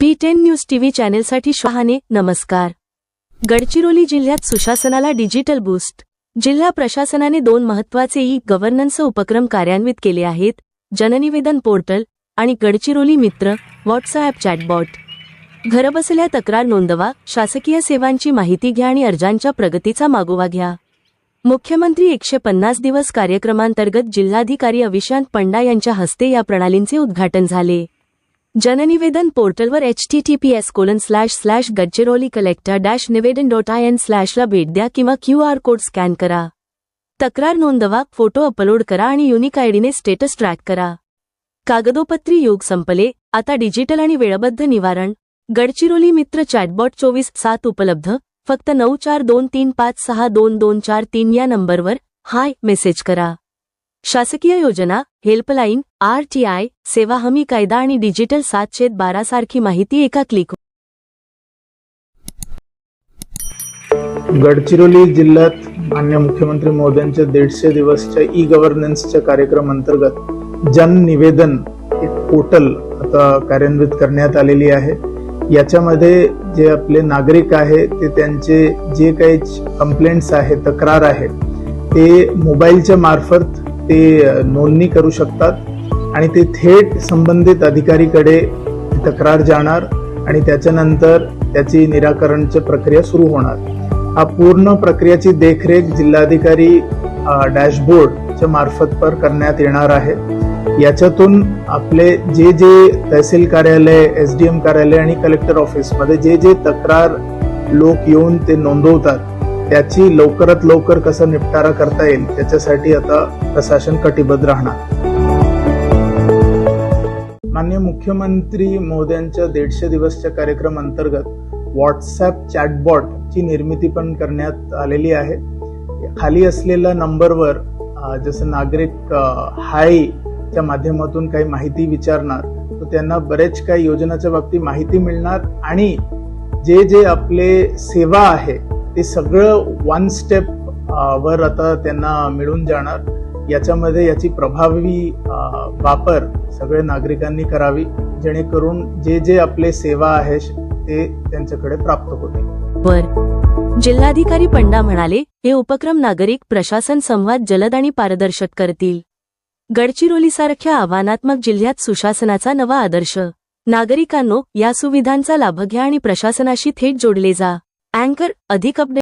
P ten news TV चॅनेलसाठी शहाने नमस्कार. गडचिरोली जिल्ह्यात सुशासनाला डिजिटल बूस्ट. जिल्हा प्रशासनाने दोन महत्त्वाचे ई गव्हर्नन्स उपक्रम कार्यान्वित केले आहेत जननिवेदन पोर्टल आणि गडचिरोली मित्र व्हॉट्सअॅप चॅटबॉट. घरबसल्या तक्रार नोंदवा शासकीय सेवांची माहिती घ्या आणि अर्जांच्या प्रगतीचा मागोवा घ्या. मुख्यमंत्री एकशे पन्नास दिवस कार्यक्रमांतर्गत जिल्हाधिकारी अविशांत पंडा यांच्या हस्ते या प्रणालींचे उद्घाटन झाले. जननिवेदन पोर्टलवर H T T P S colon slash slash Gadchiroli collector dash निवेदन डॉट आय एन स्लॅशला भेट द्या किंवा क्यू आर कोड स्कॅन करा. तक्रार नोंदवा फोटो अपलोड करा आणि युनिक आयडीने स्टेटस ट्रॅक करा. कागदोपत्री योग संपले आता डिजिटल आणि वेळबद्ध निवारण. गडचिरोली मित्र चॅटबॉट चोवीस सात उपलब्ध. फक्त नऊ चार दोन तीन पाच सहा दोन दोन चार तीन या नंबरवर हाय मेसेज करा. शासकीय योजना हेल्पलाईन आर टी आय सेवा हमी कायदा आणि डिजिटल सात छेद बारा सारखी माहिती एका क्लिक गडचिरोली जिल्ह्यात मान्य मुख्यमंत्री मोद्यांच्या दीडशे दिवसच्या ई गव्हर्नन्सच्या कार्यक्रम अंतर्गत जन निवेदन एक पोर्टल आता कार्यान्वित करण्यात आलेली आहे. याच्यामध्ये जे आपले नागरिक आहे ते त्यांचे जे काही कंप्लेंट्स आहे तक्रार आहे ते मोबाईलच्या मार्फत ते नोंदणी करू शकतात आणि ते थेट संबंधित अधिकारीकडे तक्रार जाणार आणि त्याच्यानंतर त्याची निराकरणची प्रक्रिया सुरू होणार. हा पूर्ण प्रक्रियाची देखरेख जिल्हाधिकारी डॅशबोर्डच्या मार्फत पर करण्यात येणार आहे. याच्यातून आपले जे जे तहसील कार्यालय एस डी एम कार्यालय आणि कलेक्टर ऑफिसमध्ये जे जे तक्रार लोक येऊन ते नोंदवतात त्याची लवकरात लवकर कसं निपटारा करता येईल त्याच्यासाठी आता प्रशासन कटिबद्ध राहणार. मान्य मुख्यमंत्री मोद्यांच्या दीडशे दिवसच्या कार्यक्रम अंतर्गत व्हॉट्सॲप चॅटबॉट ची निर्मिती पण करण्यात आलेली आहे. खाली असलेल्या नंबरवर जसं नागरिक हायच्या हाय च्या माध्यमातून काही माहिती विचारणार तर त्यांना बरेच काही योजनाच्या बाबतीत माहिती मिळणार आणि जे जे आपले सेवा आहे ते सगळं वन स्टेप वर आता त्यांना मिळून जाणार. याच्यामध्ये याची प्रभावी वापर सगळे नागरिकांनी करावी जेणेकरून जे जे आपले सेवा आहे ते त्यांच्याकडे प्राप्त होतील. वर जिल्हाधिकारी पंडा म्हणाले हे उपक्रम नागरिक प्रशासन संवाद जलद आणि पारदर्शक करतील. गडचिरोलीसारख्या आव्हानात्मक जिल्ह्यात सुशासनाचा नवा आदर्श. नागरिकांनो या सुविधांचा लाभ घ्या आणि प्रशासनाशी थेट जोडले जा. अँकर अधिक अपडेट